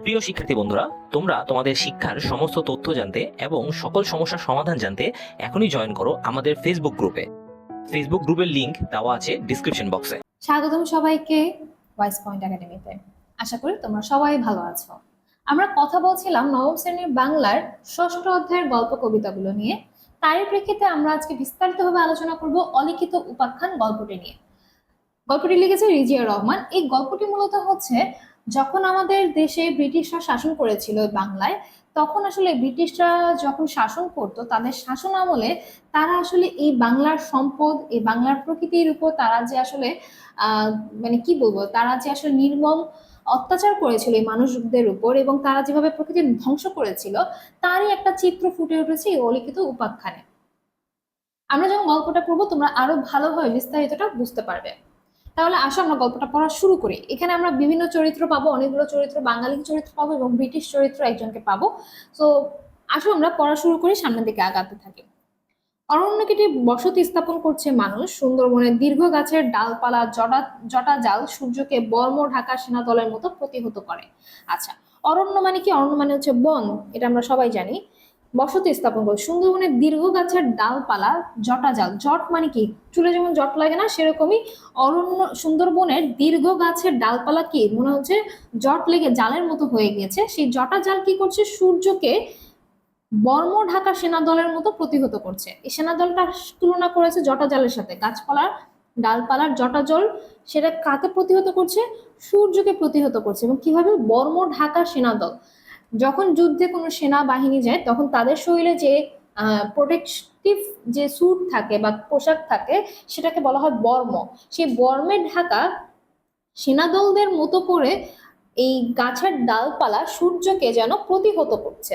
প্রিয় শিক্ষার্থী বন্ধুরা, তোমরা তোমাদের শিক্ষার সমস্ত তথ্য জানতে এবং সকল সমস্যার সমাধান জানতে এখনই জয়েন করো আমাদের ফেসবুক গ্রুপে ফেসবুক গ্রুপের লিংক দেওয়া আছে ডিসক্রিপশন বক্সে স্বাগতম সবাইকে ভয়েস পয়েন্ট একাডেমিতে আশা করি তোমরা সবাই ভালো আছো। আমরা কথা বলছিলাম নবম শ্রেণির বাংলার ষষ্ঠ অধ্যায়ের গল্প কবিতাগুলো নিয়ে। তারই প্রেক্ষিতে আমরা আজকে বিস্তারিতভাবে আলোচনা করব অলিখিত উপাখ্যান গল্পটি নিয়ে। গল্পটি লিখেছে রিজিয়া রহমান। এই গল্পটি মূলত হচ্ছে যখন আমাদের দেশে ব্রিটিশরা শাসন করেছিল বাংলায়, তখন আসলে ব্রিটিশরা যখন শাসন করতো, তাদের শাসন আমলে তারা আসলে এই বাংলার সম্পদ, এই বাংলার প্রকৃতির উপর তারা যে আসলে মানে কি বলব, তারা যে আসলে নির্মম অত্যাচার করেছিল এই মানুষদের উপর এবং তারা যেভাবে প্রকৃতি ধ্বংস করেছিল, তারই একটা চিত্র ফুটে উঠেছে এই অলিখিত উপাখ্যানে। আমরা যখন গল্পটা পড়ব, তোমরা আরও ভালোভাবে বিস্তারিতটা বুঝতে পারবে। তাহলে আসো আমরা গল্পটা পড়া শুরু করি। এখানে আমরা বিভিন্ন চরিত্র পাবো, অনেকগুলো চরিত্র, বাঙালি চরিত্র পাবো এবং ব্রিটিশ চরিত্র একজনকে পাবো। তো আসো আমরা পড়া শুরু করি, সামনের দিকে আগাতে থাকি। অরণ্য কেটে বসতি স্থাপন করছে মানুষ। সুন্দরবনের দীর্ঘ গাছের ডালপালা, জটা জটা জাল সূর্যকে বর্ম ঢাকা সেনা দলের মতো প্রতিহত করে। আচ্ছা অরণ্য মানে কি? অরণ্য মানে হচ্ছে বন, এটা আমরা সবাই জানি। বসতি স্থাপন করে। সুন্দরবনের দীর্ঘ গাছের ডালপালা জটা জাল জট মানে কি? চুলে যেমন জট লাগে না, সেরকমই অরণ্য, সুন্দরবনের দীর্ঘ গাছের ডালপালা কি? মনে হচ্ছে জট লেগে জালের মতো হয়ে গিয়েছে। সেই জটা জাল কি করছে? সূর্যকে বর্ম ঢাকা সেনা দলের মতো প্রতিহত করছে। এই সেনা দলটা তুলনা করেছে জটা জালের সাথে। গাছপালার ডালপালার জটা জল সেটা কাকে প্রতিহত করছে? সূর্যকে প্রতিহত করছে। এবং কীভাবে? বর্ম ঢাকা সেনা দল যখন যুদ্ধে কোনো সেনাবাহিনী যায়, তখন তাদের শরীরে যে প্রোটেকটিভ যে স্যুট থাকে বা পোশাক থাকে, সেটাকে বলা হয় বর্ম। সেই বর্মের ঢাকা সেনাদলদের মতো করে এই গাছের ডালপালা সূর্যকে যেন প্রতিহত করছে।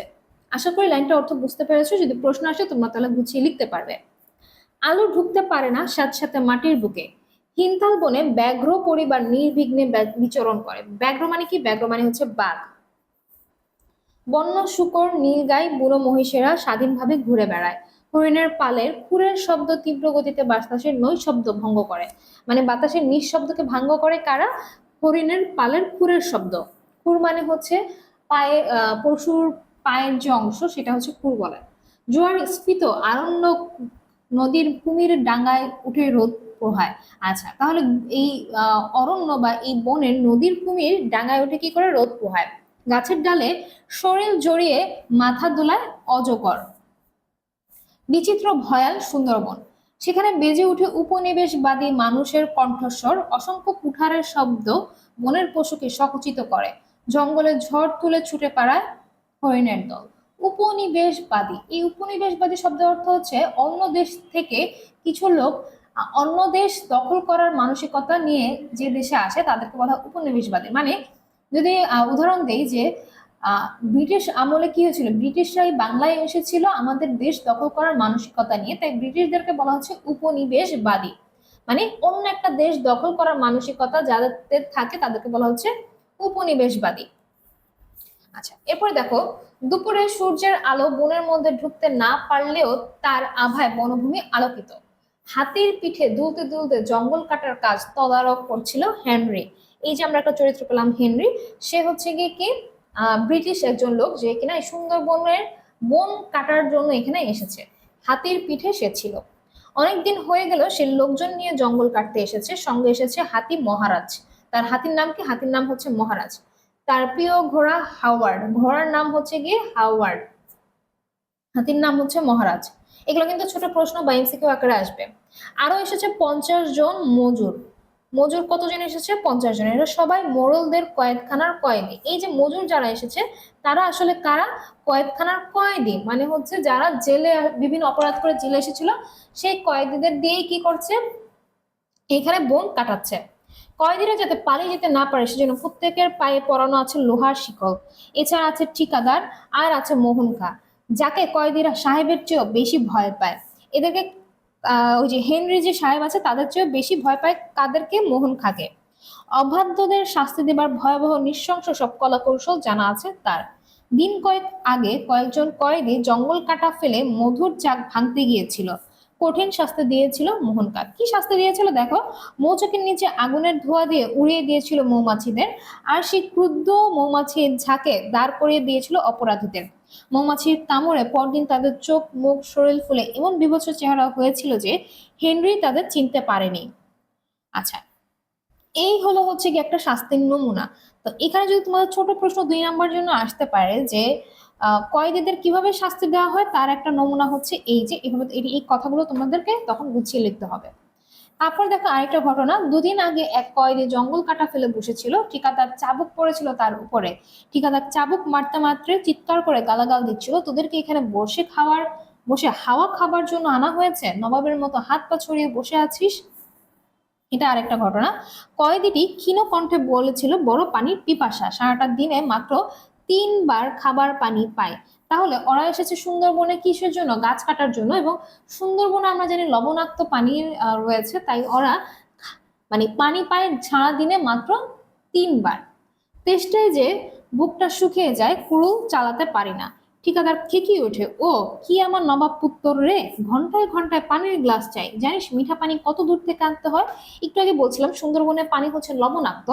আশা করি লাইনটা অর্থ বুঝতে পেরেছ। যদি প্রশ্ন আসে, তোমরা তাহলে গুছিয়ে লিখতে পারবে। আলো ঢুকতে পারে না, সাথে সাথে মাটির বুকে। হিনতাল বনে ব্যাঘ্র পরিবার নির্বিঘ্নে বিচরণ করে। ব্যাঘ্র মানে কি? ব্যাঘ্র মানে হচ্ছে বাঘ। বন্য শুকর, নীলগাই, বুড়ো মহিষেরা স্বাধীনভাবে ঘুরে বেড়ায়। হরিণের পালের খুরের শব্দ তীব্র গতিতে বাতাসের নৈশব্দ ভঙ্গ করে। মানে বাতাসের নিঃশব্দকে ভাঙ্গ করে কারা? হরিণের পালের খুরের শব্দ। খুর মানে হচ্ছে পায়ে পশুর পায়ের যে অংশ, সেটা হচ্ছে খুর বলে। জোয়ার স্ফীত আরণ্য নদীর কুমির ডাঙ্গায় উঠে রোদ পোহায়। আচ্ছা তাহলে এই অরণ্য বা এই বনের নদীর কুমির ডাঙ্গায় উঠে কি করে রোদ পোহায়? গাছের ডালে শরীর জড়িয়ে মাথা দোলায় অজগর। বিচিত্র ভয়াল সুন্দরবন। সেখানে বেজে উঠে উপনিবেশবাদী মানুষের কণ্ঠস্বর অসংখ্য কুঠারের শব্দ বনের পশুকে সকুচিত করে। জঙ্গলে ঝড় তুলে ছুটে পাড়ায় হরিণের দল। উপনিবেশবাদী। এই উপনিবেশবাদী শব্দের অর্থ হচ্ছে অন্য দেশ থেকে কিছু লোক অন্য দেশ দখল করার মানসিকতা নিয়ে যে দেশে আসে তাদেরকে বলা উপনিবেশবাদী। মানে যদি উদাহরণ দেই যে ব্রিটিশ আমলে কি হয়েছিল? ব্রিটিশরা এই বাংলায় এসেছিল আমাদের দেশ দখল করার মানসিকতা নিয়ে। তাই ব্রিটিশদেরকে বলা হচ্ছে উপনিবেশবাদী। মানে অন্য একটা দেশ দখল করার মানসিকতা যাদের থাকে তাদেরকে বলা হচ্ছে উপনিবেশবাদী। আচ্ছা এরপরে দেখো, দুপুরে সূর্যের আলো বনের মধ্যে ঢুকতে না পারলেও তার আভায় বনভূমি আলোকিত। হাতির পিঠে দুলতে দুলতে জঙ্গল কাটার কাজ তদারক করছিল হেনরি। এই যে আমরা একটা চরিত্র পেলাম হেনরি, সে হচ্ছে গিয়ে কি ব্রিটিশ একজন লোক যে কিনা এই সুন্দরবনের বন কাটার জন্য এখানে এসেছে। হাতির পিঠে সে ছিল। অনেকদিন হয়ে গেল সে লোকজন নিয়ে জঙ্গল কাটতে এসেছে, সঙ্গে এসেছে হাতি মহারাজ। তার হাতির নাম কি? হাতির নাম হচ্ছে মহারাজ। তার প্রিয় ঘোড়া হাওয়ার্ড। ঘোড়ার নাম হচ্ছে গিয়ে হাওয়ার্ড। হাতির নাম হচ্ছে মহারাজ। এগুলো কিন্তু ছোট প্রশ্ন, বা এমসিকিউ আকারে আসবে। আরও এসেছে পঞ্চাশ জন মজুর। মজুর কতজন এসেছে? পঞ্চাশ জন। এরা সবাই মোরলদের কয়েদখানার কয়েদি। এই যে মজুর যারা এসেছে, তারা আসলে কারা? কয়েদখানার কয়েদি। মানে হচ্ছে যারা জেলে, বিভিন্ন অপরাধ করে জেলে এসেছিল, সেই কয়েদিদের দিয়েই কি করছে? এখানে বোন কাটাচ্ছে। কয়েদিরা যাতে পালিয়ে যেতে না পারে, সেজন্য প্রত্যেকের পায়ে পরানো আছে লোহার শিকল। এছাড়া আছে ঠিকাদার, আর আছে মোহন খা যাকে কয়েদিরা সাহেবের চেয়েও বেশি ভয় পায়। এদেরকে ওই যে হেনরি যে সাহেব আছে, তাদের চেয়েও বেশি ভয় পায় কাদেরকে মোহন খাকে অবাধ্যদের শাস্তি দেবার ভয়াবহ নিঃশংস সব কলা কৌশল জানা আছে তার। দিন কয়েক আগে কয়েকজন কয়েদি জঙ্গল কাটা ফেলে মধুর চাক ভাঙতে গিয়েছিল। কঠিন শাস্তি দিয়েছিল মোহনকা কি শাস্তি দিয়েছিল দেখো? মৌচাকের নিচে আগুনের ধোঁয়া দিয়ে উড়িয়ে দিয়েছিল মৌমাছিদের আর সেই ক্রুদ্ধ মৌমাছির ঝাঁকে দাঁড় করিয়ে দিয়েছিল অপরাধীদের। মৌমাছির কামড়ে পরদিন তাদের চোখ, মুখ, শরীর ফুলে এমন বিভৎস চেহারা হয়েছিল যে হেনরি তাদের চিনতে পারেনি। আচ্ছা এই হলো হচ্ছে কি একটা শাস্তির নমুনা। তো এখানে যদি তোমাদের ছোট প্রশ্ন দুই নাম্বার জন্য আসতে পারে যে কয়েদিদের কীভাবে শাস্তি দেওয়া হয় তার একটা নমুনা হচ্ছে এই যে, এভাবে এই- কথাগুলো তোমাদেরকে তখন গুছিয়ে লিখতে হবে। তারপর দেখো আরেকটা ঘটনা, দুদিন আগে এক কয়েদি জঙ্গল কাটা ফেলে বসেছিল, ঠিকাদার চাবুক পড়েছিল তার উপরে। ঠিকাদার চাবুক মারতে মাত্রে চিৎকার করে গালাগাল দিচ্ছিল, তোদেরকে এখানে বসে খাওয়ার, বসে হাওয়া খাবার জন্য আনা হয়েছে? নবাবের মতো হাত পা ছড়িয়ে বসে আছিস? এটা আরেকটা ঘটনা। কয়েদিটি ক্ষীণ কণ্ঠে বলেছিল, বড় পানির পিপাসা, সারাটা দিনে মাত্র তিনবার খাবার পানি পায়। তাহলে ওরা এসেছে সুন্দরবনে কিসের জন্য? গাছ কাটার জন্য এবং সুন্দরবনে আমরা জানি লবণাক্ত পানি রয়েছে, তাই ওরা মানে পানি পায় সারা দিনে মাত্র তিনবার। তেষ্টায় যে বুকটা শুকিয়ে যায়, কুড়ুল চালাতে পারি না। ঠিকাদার খেকি ওঠে। ও, কি আমার নবাব পুত্তর রে? ঘন্টায় ঘন্টায় পানির গ্লাস চাই। জানিস, মিঠা পানি কত দূর থেকে আনতে হয়? একটু আগে বলছিলাম সুন্দরবনের পানি হচ্ছে লবণাক্ত,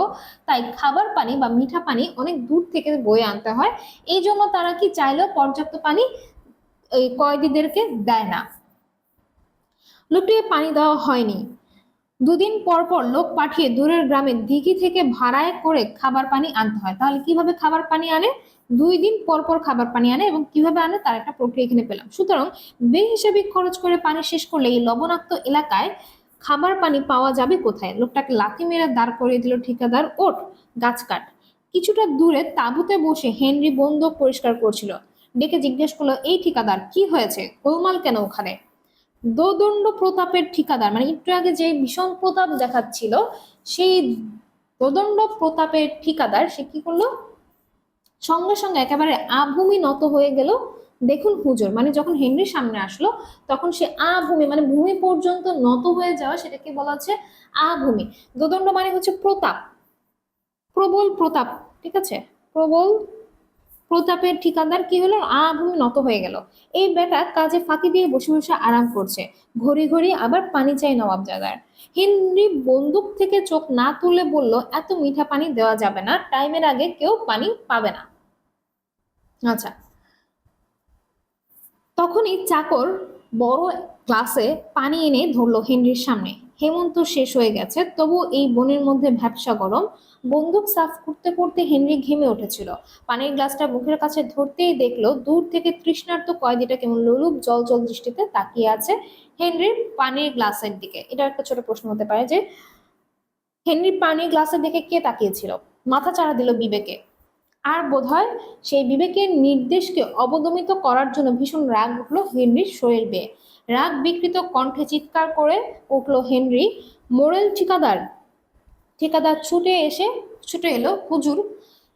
তাই খাবার পানি বা মিঠা পানি অনেক দূর থেকে বয়ে আনতে হয়। এই জন্য তারা কি চাইলেও পর্যাপ্ত পানি কয়েদিদেরকে দেয় না। লুটিয়ে পানি দেওয়া হয়নি। দুদিন পর পর লোক পাঠিয়ে দূরের গ্রামের দিঘি থেকে ভাড়ায় করে খাবার পানি আনতে হয়। তাহলে কীভাবে খাবার পানি আনে? দুই দিন পর পর খাবার পানি আনে এবং কীভাবে আনে তার একটা প্রক্রিয়া এখানে পেলাম। সুতরাং বে বেহিসাবি খরচ করে পানি শেষ করলে এই লবণাক্ত এলাকায় খাবার পানি পাওয়া যাবে কোথায়? লোকটাকে লাথি মেরে দাঁড় করিয়ে দিল ঠিকাদার ওঠ গাছ কাট। কিছুটা দূরে তাঁবুতে বসে হেনরি বন্দুক পরিষ্কার করছিল। ডেকে জিজ্ঞেস করল, এই ঠিকাদার, কি হয়েছে? গোলমাল কেন ওখানে? দোদণ্ড প্রতাপের ঠিকাদার মানে একটু আগে যে ভীষণ প্রতাপ দেখাচ্ছিল, সেই দোদণ্ড প্রতাপের ঠিকাদার সে কি করল? সঙ্গে সঙ্গে একেবারে আভূমি নত হয়ে গেল। দেখুন হুজুর মানে যখন হেনরি সামনে আসলো, তখন সে আভূমি মানে ভূমি পর্যন্ত নত হয়ে যাওয়া সেটাকে বলা হচ্ছে আভূমি। দোদণ্ড মানে হচ্ছে প্রতাপ, প্রবল প্রতাপ, ঠিক আছে? প্রবল প্রতাপের ঠিকাদার কি হলো? আভূমি নত হয়ে গেল। এই বেটা কাজে ফাঁকি দিয়ে বসে বসে আরাম করছে। ঘড়ি ঘড়ি আবার পানি চাই নবাব জাগার। হেনরি বন্দুক থেকে চোখ না তুলে বলল, এত মিঠা পানি দেওয়া যাবে না। টাইমের আগে কেউ পানি পাবে না। আচ্ছা। তখনই চাকর বড় গ্লাসে পানি এনে ধরলো হেনরির সামনে। হেমন্ত শেষ হয়ে গেছে, তবু এই বনের মধ্যে ভ্যাপসা গরম। বন্দুক সাফ করতে করতে হেনরি ঘেমে উঠেছিল। পানির গ্লাসটা মুখের কাছে ধরতেই দেখল, দূর থেকে তৃষ্ণার্ত কয়েদিটা কেমন লোলুপ জল জল দৃষ্টিতে তাকিয়ে আছে হেনরির পানির গ্লাসের দিকে। এটা একটা ছোট প্রশ্ন হতে পারে যে, হেনরির পানির গ্লাসের দিকে কে তাকিয়েছিল? মাথা চাড়া দিল বিবেকে। আর বোধহয় সেই বিবেকের নির্দেশকে অবদমিত করার জন্য ভীষণ রাগ উঠল হেনরির শরীর বেয়ে রাগ বিকৃত কণ্ঠে চিৎকার করে উঠল হেনরি, মোরেল ঠিকাদার ঠিকাদার ছুটে এসে, ছুটে এলো, হুজুর।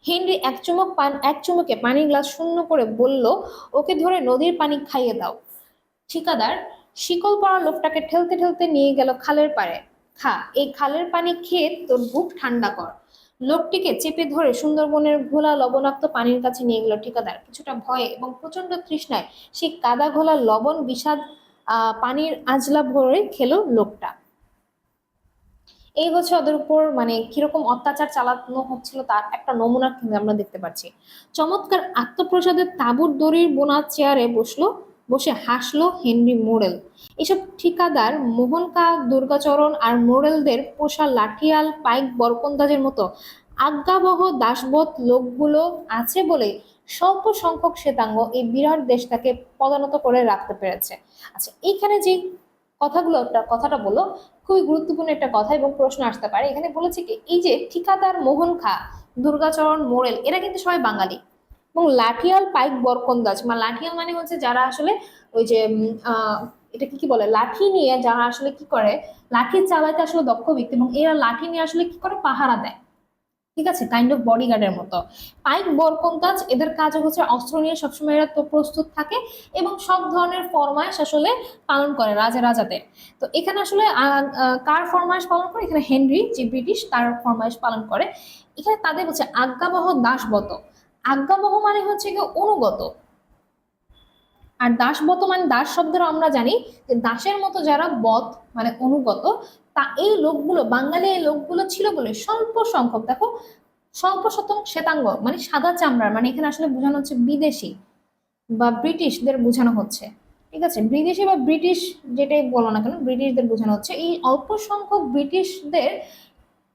হেনরি এক চুমুক পান, এক চুমুকে পানির গ্লাস শূন্য করে বলল, ওকে ধরে নদীর পানি খাইয়ে দাও। ঠিকাদার শিকল পড়া লোকটাকে ঠেলতে ঠেলতে নিয়ে গেল খালের পাড়ে। খা, এই খালের পানি খেয়ে তোর বুক ঠান্ডা কর। লোকটিকে চেপে ধরে সুন্দরবনের ঘোলা লবণাক্ত পানির কাছে নিয়ে গেল ঠিকাদার। কিছুটা ভয়ে এবং প্রচণ্ড তৃষ্ণায় সেই কাদা ঘোলা লবণ বিষাদ পানির আজলা ভরে খেলো লোকটা। এই হচ্ছে ওদের উপর মানে কীরকম অত্যাচার চালানো হচ্ছিল তার একটা নমুনা কিন্তু আমরা দেখতে পাচ্ছি। চমৎকার আত্মপ্রসাদের তাঁবুর দড়ির বোনা চেয়ারে বসল বসে হাসলো হেনরি মোরেল। এসব ঠিকাদার মোহনকা, দুর্গাচরণ আর মোড়েলদের পোষা লাঠিয়াল পাইক বরকন্দাজের মতো আজ্ঞাবহ দাসবোধ লোকগুলো আছে বলে স্বল্প সংখ্যক শ্বেতাঙ্গ এই বিরাট দেশটাকে পদানত করে রাখতে পেরেছে। আচ্ছা এইখানে যে কথাগুলো, একটা- কথাটা বলো, খুবই গুরুত্বপূর্ণ একটা কথা এবং প্রশ্ন আসতে পারে। এখানে বলেছে কি, এই যে ঠিকাদার মোহন খা দুর্গাচরণ মোড়েল এরা কিন্তু সবাই বাঙালি। এবং লাঠিয়াল পাইক বরকন্দাজ মানে লাঠিয়াল মানে হচ্ছে যারা আসলে ওই যে এটা কি কি বলে, লাঠি নিয়ে যারা আসলে কি করে, লাঠি চালাইতে আসলে দক্ষ ব্যক্তি এবং এরা লাঠি নিয়ে আসলে কি করে, পাহারা দেয়। ঠিক আছে? কাইন্ড অফ বডিগার্ডের মতো। পাইক বরকন্দাজ, এদের কাজ হচ্ছে অস্ত্র নিয়ে সবসময় এরা তো প্রস্তুত থাকে এবং সব ধরনের ফরমাইশ আসলে পালন করে রাজা রাজাদের। তো এখানে আসলে কার ফরমাইশ পালন করে? এখানে হেনরি, যে ব্রিটিশ, তার ফরমাইশ পালন করে। এখানে তাদের হচ্ছে আজ্ঞাবহ দাসবত। আজ্ঞাবহ মানে হচ্ছে কি অনুগত। আর দাস মানে দাস শব্দের আমরা জানি যে দাসের মতো যারা বধ মানে অনুগত, তা এই লোকগুলো, বাঙালি এই লোকগুলো ছিল বলে স্বল্প সংখ্যক, দেখো, স্বল্প শতাংশ শ্বেতাঙ্গ মানে সাদা চামড়ার মানে এখানে আসলে বোঝানো হচ্ছে বিদেশি বা ব্রিটিশদের বোঝানো হচ্ছে। ঠিক আছে? বিদেশি বা ব্রিটিশ যেটাই বলো না কেন, ব্রিটিশদের বোঝানো হচ্ছে। এই অল্প সংখ্যক ব্রিটিশদের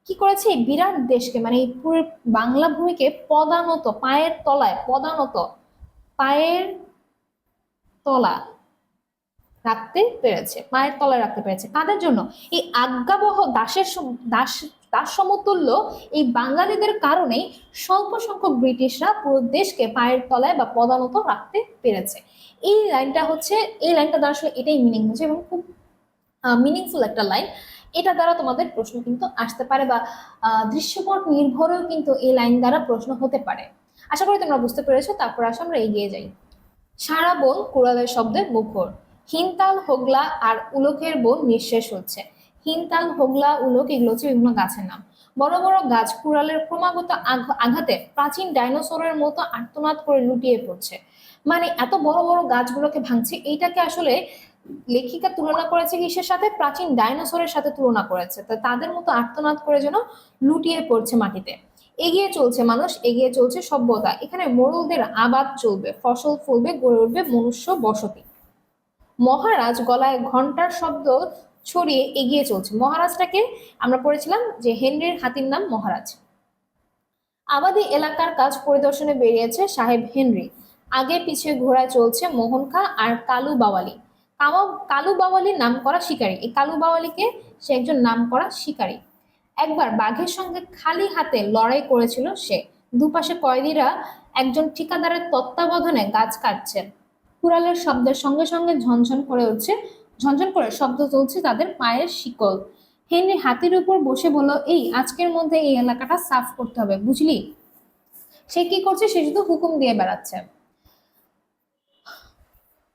কি করেছে? এই বিরাট দেশকে মানে এই পুরো বাংলা ভূমিকে পদানত, পায়ের তলায় পদানত, পায়ের তলা রাখতে পেরেছে, পায়ের তলায় রাখতে পেরেছে। কাদের জন্য? এই আজ্ঞাবহ দাসের দাস দাস সমতুল্য এই বাঙালিদের কারণেই স্বল্প সংখ্যক ব্রিটিশরা পুরো দেশকে পায়ের তলায় বা পদানত রাখতে পেরেছে। এই লাইনটা হচ্ছে, এই লাইনটা দ্বারা এটাই মিনিং হচ্ছে এবং খুব মিনিংফুল একটা লাইন এটা দ্বারা তোমাদের প্রশ্ন কিন্তু আসতে পারে বা দৃশ্যপট নির্ভরেও কিন্তু এই লাইন দ্বারা প্রশ্ন হতে পারে। আশা করি তোমরা বুঝতে পেরেছ, তারপর আসো আমরা এগিয়ে যাই। সারা বন কুড়ালের শব্দে মুখর। হিনতাল, হোগলা আর উলোকের বন নিঃশেষ হচ্ছে। হিনতাল, হোগলা, উলোক এগুলো হচ্ছে বিভিন্ন গাছের নাম। বড় বড় গাছ কুড়ালের ক্রমাগত আঘাতে প্রাচীন ডাইনোসরের মতো আর্তনাদ করে লুটিয়ে পড়ছে। মানে এত বড় বড় গাছগুলোকে ভাঙছে, এইটাকে আসলে লেখিকা তুলনা করেছে কিসের সাথে? প্রাচীন ডাইনোসরের সাথে তুলনা করেছে। তো তাদের মতো আর্তনাদ করে যেন লুটিয়ে পড়ছে মাটিতে। এগিয়ে চলছে মানুষ, এগিয়ে চলছে সভ্যতা। এখানে মোড়লদের আবাদ চলবে, ফসল ফলবে, গড়ে উঠবে মনুষ্য বসতি। মহারাজ গলায় ঘণ্টার শব্দ ছড়িয়ে এগিয়ে চলছে। মহারাজটাকে আমরা পড়েছিলাম যে হেনরির হাতির নাম মহারাজ। আবাদি এলাকার কাজ পরিদর্শনে বেরিয়েছে সাহেব হেনরি। আগে পিছিয়ে ঘোড়ায় চলছে মোহন খা আর কালু বাওয়ালি। কালু বাওয়ালি নাম করা শিকারী। এই কালু বাওয়ালিকে সে একজন নাম করা শিকারী। একবার বাঘের সঙ্গে খালি হাতে লড়াই করেছিল সে। দুপাশে কয়েদিরা একজন ঠিকাদারের তত্ত্বাবধানে গাছ কাটছেন কুড়ালের শব্দের সঙ্গে সঙ্গে ঝনঝন করে উঠছে। ঝনঝন করে শব্দ চলছে তাদের পায়ের শিকল। হেনরি হাতির উপর বসে বলল, এই, আজকের মধ্যে এই এলাকাটা সাফ করতে হবে, বুঝলি? সে কি করছে, সে শুধু হুকুম দিয়ে বেড়াচ্ছে।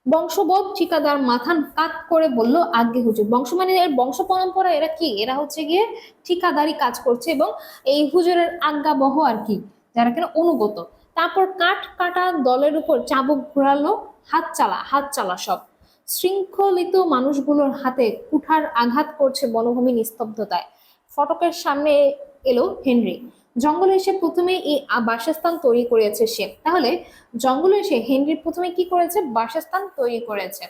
বংশবোধ ঠিকাদার মাথা কাত করে বলল, আজ্ঞে হুজুর, বংশ মানে এর বংশ পরম্পরা এরা কি? এরা হচ্ছে গিয়ে ঠিকাদারি কাজ করছে এবং এই হুজুরের আজ্ঞাবহ আর কি, যারা কিনা অনুগত। তারপর কাঠ কাটা দলের উপর চাবুক ঘোরালো, হাত চালা হাত চালা সব। শৃঙ্খলিত মানুষগুলোর হাতে কুঠার আঘাত করছে বনভূমি নিস্তব্ধতায়। ফটকের সামনে এলো হেনরি। জঙ্গলে এসে প্রথমে এই বাসস্থান তৈরি করেছে সে। তাহলে জঙ্গলে এসে হেনরি প্রথমে কি করেছে? বাসস্থান তৈরি করেছে।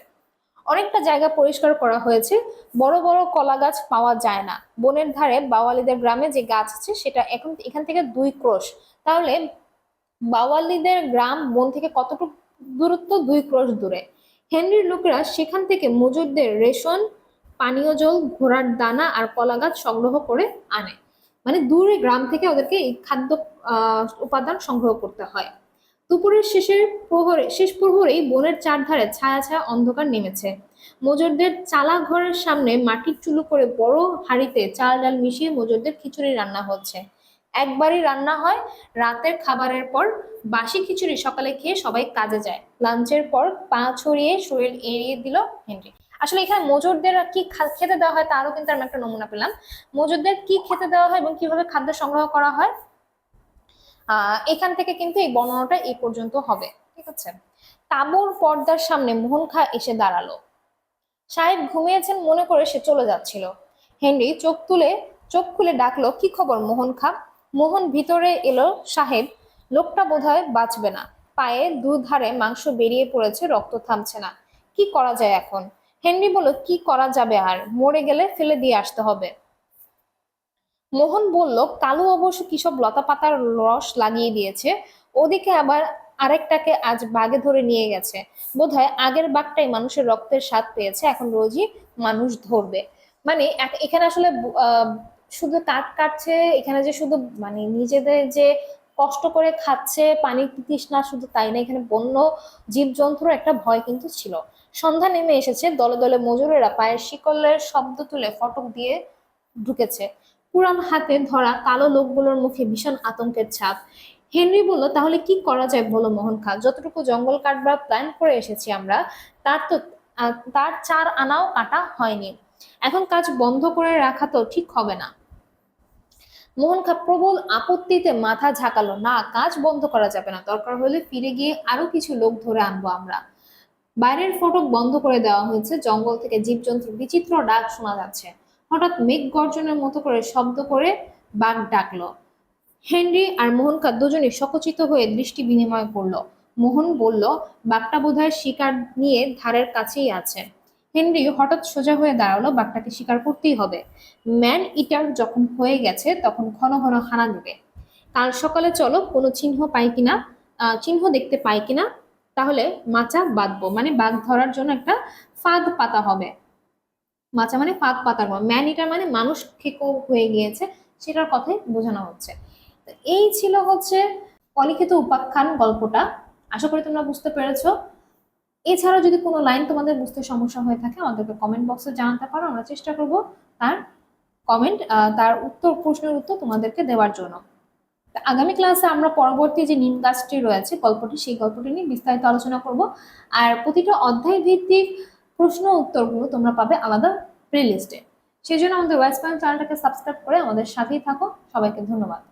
অনেকটা জায়গা পরিষ্কার করা হয়েছে। বড় বড় কলা গাছ পাওয়া যায় না। বনের ধারে বাওয়ালিদের গ্রামে যে গাছ আছে, সেটা এখন এখান থেকে দুই ক্রোশ। তাহলে বাওয়ালিদের গ্রাম বন থেকে কতটুকু দূরত্ব? দুই ক্রোশ দূরে। হেনরির লোকেরা সেখান থেকে মজুরদের রেশন, পানীয় জল, ঘোড়ার দানা আর কলা গাছ সংগ্রহ করে আনে। মানে দূরে গ্রাম থেকে ওদেরকে এই খাদ্য উপাদান সংগ্রহ করতে হয়। দুপুরের শেষের প্রহরে, শেষ প্রহরেই বনের চারধারে ছায়া ছায়া অন্ধকার নেমেছে। মজুরদের চালা ঘরের সামনে মাটির চুলো করে বড় হাঁড়িতে চাল ডাল মিশিয়ে মজুরদের খিচুড়ি রান্না হচ্ছে। একবারই রান্না হয়, রাতের খাবারের পর বাসি খিচুড়ি সকালে খেয়ে সবাই কাজে যায়। লাঞ্চের পর পা ছড়িয়ে শরীর এড়িয়ে দিল হেনরি। আসলে এখানে মজুরদের কি খেতে দেওয়া হয় তারও কিন্তু আমি একটা নমুনা পেলাম। মজুরদের কি খেতে দেওয়া হয় এবং কীভাবে খাদ্য সংগ্রহ করা হয় এখান থেকে কিন্তু এই বর্ণনাটা এই পর্যন্ত হবে, ঠিক আছে? তাঁবুর পর্দার সামনে মোহন খা এসে দাঁড়াল। সাহেব ঘুমিয়েছেন মনে করে সে চলে যাচ্ছিল। হেনরি চোখ তুলে, চোখ খুলে ডাকলো, কি খবর মোহন খা মোহন ভিতরে এলো, সাহেব, লোকটা বোধহয় বাঁচবে না। পায়ে দুধারে মাংস বেরিয়ে পড়েছে, রক্ত থামছে না। কি করা যায় এখন? হেনরি বলল, কি করা যাবে আর? মরে গেলে ফেলে দিয়ে আসতে হবে। মোহন বলল, কালু অবশ্য কিসব লতা পাতার রস লাগিয়ে দিয়েছে? ওদিকে আবার আরেকটাকে আজ বাগে ধরে নিয়ে গেছে। বোধহয় আগের বাঘটাই মানুষের রক্তের স্বাদ পেয়েছে, এখন রোজই মানুষ ধরবে। মানে এখানে আসলে শুধু কাঠ কাটছে, এখানে যে শুধু মানে নিজেদের যে কষ্ট করে খাচ্ছে পানি তৃষ্ণা শুধু তাই না, এখানে বন্য জীবজন্তুর একটা ভয় কিন্তু ছিল। সন্ধ্যা নেমে এসেছে, দলে দলে মজুরেরা পায়ের শিকলের শব্দ তুলে ফটক দিয়ে ঢুকেছে। পুরান হাতে ধরা কালো লোকগুলোর মুখে ভীষণ আতঙ্কের ছাপ। হেনরি বলল, তাহলে কি করা যায় বলো মোহন খা যতটুকু জঙ্গল কাটবার প্ল্যান করে এসেছি আমরা, তার তো তার চার আনাও কাটা হয়নি। এখন কাজ বন্ধ করে রাখা তো ঠিক হবে না। মোহন খা প্রবল আপত্তিতে মাথা ঝাঁকালো, না, কাজ বন্ধ করা যাবে না। দরকার হলে ফিরে গিয়ে আরও কিছু লোক ধরে আনব আমরা। বাইরের ফটক বন্ধ করে দেওয়া হয়েছে। জঙ্গল থেকে জীবজন্তুর বিচিত্র ডাক শোনা যাচ্ছে। হঠাৎ মেঘ গর্জনের মতো করে শব্দ করে বাঘ ডাকলো। হেনরি আর মোহনকা দুজনেই সকচিত হয়ে দৃষ্টি বিনিময় করল। মোহন বলল, বাঘটা বোধহয় শিকার নিয়ে ধারের কাছেই আছে। হেনরি হঠাৎ সোজা হয়ে দাঁড়াল। বাঘটাকে শিকার করতেই হবে। ম্যান ইটার যখন হয়ে গেছে, তখন ঘন ঘন হানা দেবে। কাল সকালে চলো, কোনো চিহ্ন পাই কিনা? চিহ্ন দেখতে পাই কিনা? তাহলে মাচা বাঁধবো মানে বাঘ ধরার জন্য একটা ফাঁদ পাতা হবে। মাচা মানে ফাঁদ পাতার ম্যান ইটার মানে মানুষ খেকো হয়ে গিয়েছে, সেটার কথাই বোঝানো হচ্ছে। তো এই ছিল হচ্ছে অলিখিত উপাখ্যান গল্পটা। আশা করি তোমরা বুঝতে পেরেছ। এছাড়াও যদি কোনো লাইন তোমাদের বুঝতে সমস্যা হয়ে থাকে, আমাদেরকে কমেন্ট বক্সে জানাতে পারো, আমরা চেষ্টা করব তার কমেন্ট তার উত্তর, প্রশ্নের উত্তর তোমাদেরকে দেওয়ার জন্য। আগামী ক্লাসে আমরা পরবর্তী যে নিম গাছটি রয়েছে, গল্পটি সেই গল্পটি নিয়ে বিস্তারিত আলোচনা করব। আর প্রতিটা অধ্যায় ভিত্তিক প্রশ্ন উত্তরগুলো তোমরা পাবে আলাদা প্লে লিস্টে সেই জন্য আমাদের ওয়েস্ট পয়েন্ট চ্যানেলটাকে সাবস্ক্রাইব করে আমাদের সাথেই থাকো। সবাইকে ধন্যবাদ।